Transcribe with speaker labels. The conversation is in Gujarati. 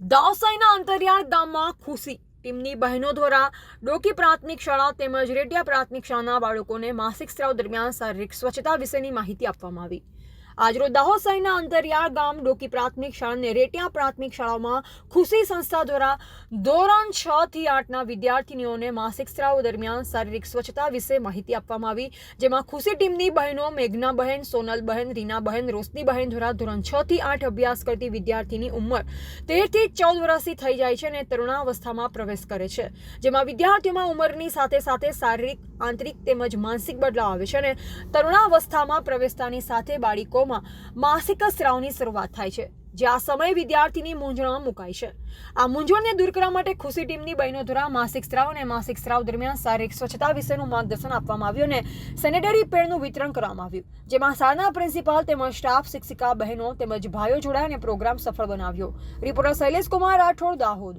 Speaker 1: દાવસાઈના અંતરિયાળ ગામમાં ખુશી. ટીમની બહેનો દ્વારા ડોકી પ્રાથમિક શાળા તેમજ રેડિયા પ્રાથમિક શાળાના બાળકોને માસિક સ્ત્રાવ દરમિયાન શારીરિક સ્વચ્છતા વિશેની માહિતી આપવામાં આવી. આજરોજ દાહોદ શહેરના અંતરિયાળ ગામ ડોકી પ્રાથમિક શાળા અને રેટિયા પ્રાથમિક શાળામાં ખુશી સંસ્થા દ્વારા ધોરણ છ થી આઠના વિદ્યાર્થીનીઓને માસિક સ્ત્રાવ દરમિયાન શારીરિક સ્વચ્છતા વિશે માહિતી આપવામાં આવી, જેમાં ખુશી ટીમની બહેનો મેઘનાબહેન સોનલબહેન રીનાબહેન રોશનીબહેન દ્વારા ધોરણ છ થી આઠ અભ્યાસ કરતી વિદ્યાર્થીની ઉંમર તેરથી ચૌદ વર્ષથી થઈ જાય છે અને તરુણાવસ્થામાં પ્રવેશ કરે છે, જેમાં વિદ્યાર્થીઓમાં ઉંમરની સાથે સાથે શારીરિક, આંતરિક તેમજ માનસિક બદલાવ આવે છે અને તરુણાવસ્થામાં પ્રવેશતાની સાથે બાળકોમાં માસિક સ્ત્રાવની શરૂઆત થાય છે, જે આ સમયે વિદ્યાર્થીની મૂંઝવણમાં મુકાય છે. આ મૂંઝવણને દૂર કરવા માટે ખુશી ટીમની બહેનો દ્વારા માસિક સ્ત્રાવ અને માસિક સ્ત્રાવ દરમિયાન શારીરિક સ્વચ્છતા વિશેનું માર્ગદર્શન આપવામાં આવ્યું અને સેનેટરી પેડનું વિતરણ કરવામાં આવ્યું, જેમાં શાળાના પ્રિન્સિપાલ તેમજ સ્ટાફ શિક્ષિકા બહેનો તેમજ ભાઈઓ જોડાયા અને પ્રોગ્રામ સફળ બનાવ્યો. રિપોર્ટર શૈલેષ કુમાર, રાઠોડ, દાહોદ.